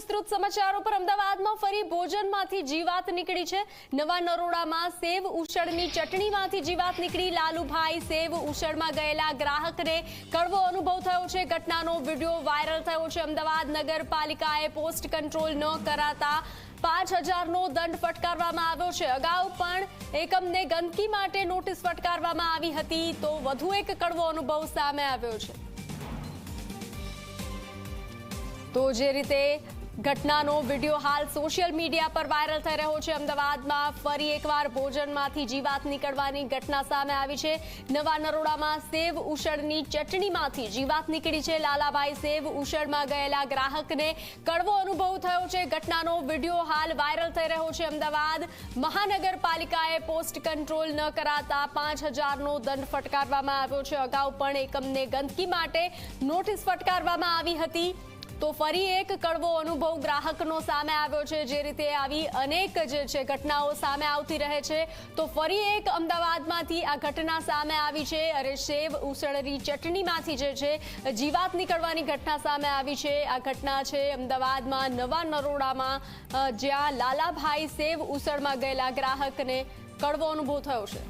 વિસ્તૃત સમાચારો પર અમદાવાદમાં ફરી ભોજનમાંથી જીવાત નીકળી છે. નવા નરોડામાં સેવ ઉછળની ચટણીમાંથી જીવાત નીકળી. લાલુભાઈ સેવ ઉછળમાં ગયેલા ગ્રાહકને કડવો અનુભવ થયો છે. ઘટનાનો વીડિયો વાયરલ થયો છે. અમદાવાદ નગરપાલિકાએ પોસ્ટ કંટ્રોલ ન કરાતા પાંચ હજારનો દંડ ફટકારવામાં આવ્યો છે. અગાઉ પણ એકમને ગંદકી માટે નોટિસ ફટકારવામાં આવી હતી તો વધુ એક કડવો અનુભવ સામે આવ્યો છે. તો જે રીતે ઘટનાનો વીડિયો હાલ સોશિયલ મીડિયા પર વાયરલ થઈ રહ્યો છે. અમદાવાદમાં ફરી એકવાર ભોજનમાંથી જીવાત નીકળવાની ઘટના સામે આવી છે. નવા નરોડામાં સેવ ઉષણની ચટણીમાંથી જીવાત નીકળી છે. લાલાભાઈ સેવ ઉષણમાં ગયેલા ગ્રાહકને કડવો અનુભવ થયો છે. ઘટનાનો વીડિયો હાલ વાયરલ થઈ રહ્યો છે. અમદાવાદ મહાનગરપાલિકાએ પોસ્ટ કંટ્રોલ ન કરાતા પાંચ હજારનો દંડ ફટકારવામાં આવ્યો છે. અગાઉ પણ એકમને ગંદકી માટે નોટિસ ફટકારવામાં આવી હતી. તો ફરી એક કડવો અનુભવ ગ્રાહકનો સામે આવ્યો છે, જે રીતે આવી અનેક જે છે ઘટનાઓ સામે આવતી રહે છે. તો ફરી એક અમદાવાદમાંથી આ ઘટના સામે આવી છે. અરે સેવ ઉસળની ચટણીમાંથી જે છે, જીવાત નીકળવાની ઘટના સામે આવી છે. આ ઘટના છે અમદાવાદમાં નવા નરોડામાં જ્યાં લાલાભાઈ સેવ ઉસળમાં ગયેલા ગ્રાહકને કડવો અનુભવ થયો છે.